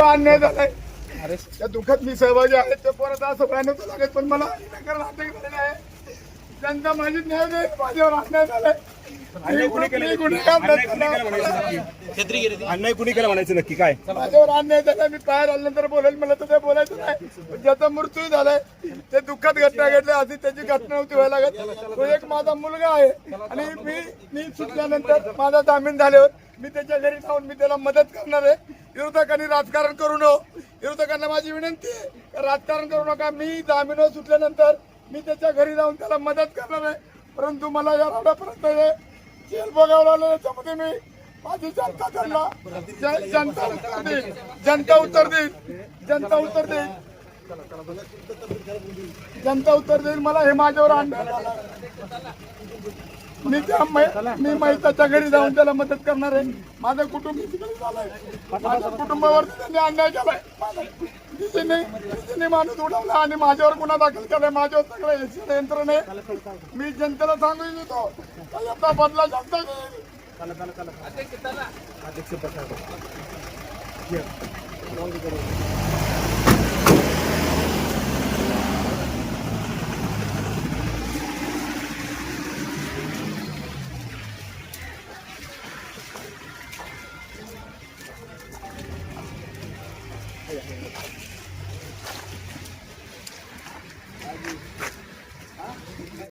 अन्याय झालाय. त्या दुःखात मी सहभागी आहे. ते परत असं लागत पण मला कारण अटक झालेलं आहे. जनता माझी न्याय माझ्यावर अन्याय झालाय. अन्याय कोणी केलं. म्हणायचं नक्की? अन्याय कुणी केलं म्हणायचं नक्की? काय? माझ्यावर अन्याय झाला मी बाहेर आल्यानंतर बोलेल मला तर ते बोलायचं नाही. ज्याचा मृत्यू झालाय ते दुःखात घटना घडली आधी त्याची घटना नव्हती व्हायला लागत तो एक माझा मुलगा आहे. आणि मी मी सुटल्यानंतर माझा जामीन झाल्यावर मी त्याच्या घरी जाऊन मी त्याला मदत करणार आहे. विरोधकांनी राजकारण करू नये. विरोधकांना माझी विनंती आहे राजकारण करू नका. मी जामीन सुटल्यानंतर मी त्याच्या घरी जाऊन त्याला मदत करणार आहे. परंतु मला या रावड्यापर्यंत जेल बघावं लागलं याच्यामध्ये मी. माझी जनता त्यांना जनता उत्तर देईल. जनता उत्तर देईल. जनता उत्तर देईल. जनता उत्तर देईल मला हे माझ्यावर मी त्या मै- मी महिताच्या घरी जाऊन त्याला मदत करणार आहे. माझं कुटुंब माझ्या कुटुंबावरती त्यांनी अन्याय केलाय. माणूस उडवला आणि माझ्यावर गुन्हा दाखल केलाय माझ्यावर सगळं हे षडयंत्र आहे. मी जनतेला सांगू इच्छितो का याचा बदला जनता घेईल. Yeah.